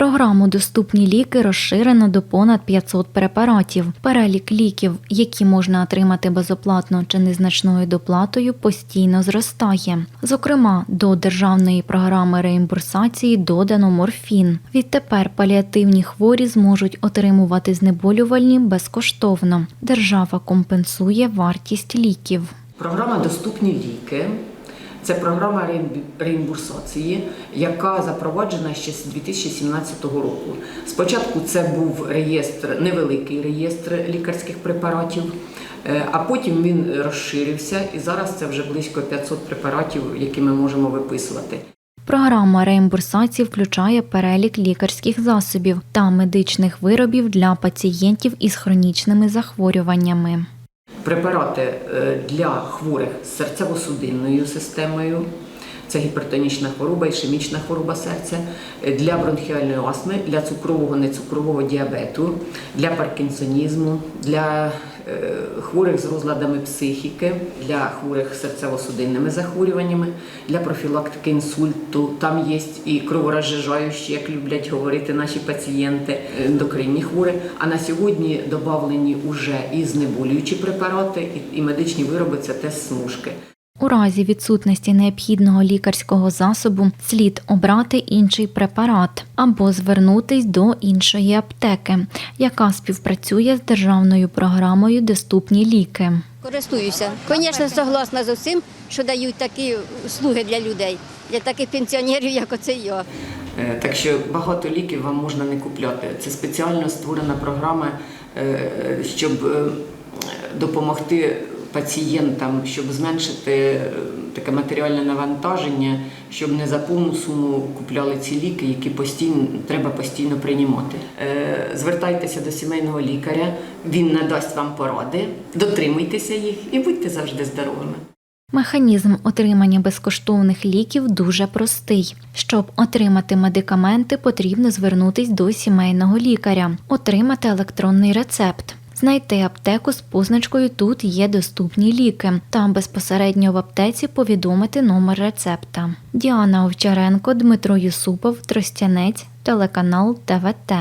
Програму Доступні ліки розширено до понад 500 препаратів. Перелік ліків, які можна отримати безоплатно чи незначною доплатою, постійно зростає. Зокрема, до державної програми реімбурсації додано морфін. Відтепер паліативні хворі зможуть отримувати знеболювальні безкоштовно. Держава компенсує вартість ліків. Програма Доступні ліки. Це програма реімбурсації, яка запроваджена ще з 2017 року. Спочатку це був реєстр, невеликий реєстр лікарських препаратів, е, а потім він розширився, і зараз це вже близько 500 препаратів, які ми можемо виписувати. Програма реімбурсації включає перелік лікарських засобів та медичних виробів для пацієнтів із хронічними захворюваннями. Препарати е, для хворих з серцево-судинною системою. Це гіпертонічна хвороба, ішемічна хвороба серця, е, для бронхіальної астми, для цукрового, нецукрового діабету, для паркінсонізму, для хворих з розладами психіки, для хворих серцево-судинними захворюваннями, для профілактики інсульту. Там є і кроворозжижаючі, як люблять говорити наші пацієнти, ендокринні хвори. А на сьогодні додавлені вже і знеболюючі препарати, і медичні вироби це тест смужки. У разі відсутності необхідного лікарського засобу слід обрати інший препарат або звернутись до іншої аптеки, яка співпрацює з державною програмою Доступні ліки. Користуюся. Звісно, согласна з усім, що дають такі услуги для людей, для таких пенсіонерів, як оце я. Е, Так що багато ліків вам можна не купляти. Це спеціально створена програма, е, щоб е, допомогти пацієнтам, щоб зменшити е, таке матеріальне навантаження, щоб не за повну суму купляли ці ліки, які постійно треба постійно приймати. Е, Звертайтеся до сімейного лікаря, він надасть вам поради, дотримуйтеся їх і будьте завжди здоровими. Механізм отримання безкоштовних ліків дуже простий. Щоб отримати медикаменти, потрібно звернутись до сімейного лікаря, отримати електронний рецепт. Знайти аптеку з позначкою Тут є доступні ліки та безпосередньо в аптеці повідомити номер рецепта. Діана Овчаренко, Дмитро Юсупов, Тростянець, телеканал ТВТ.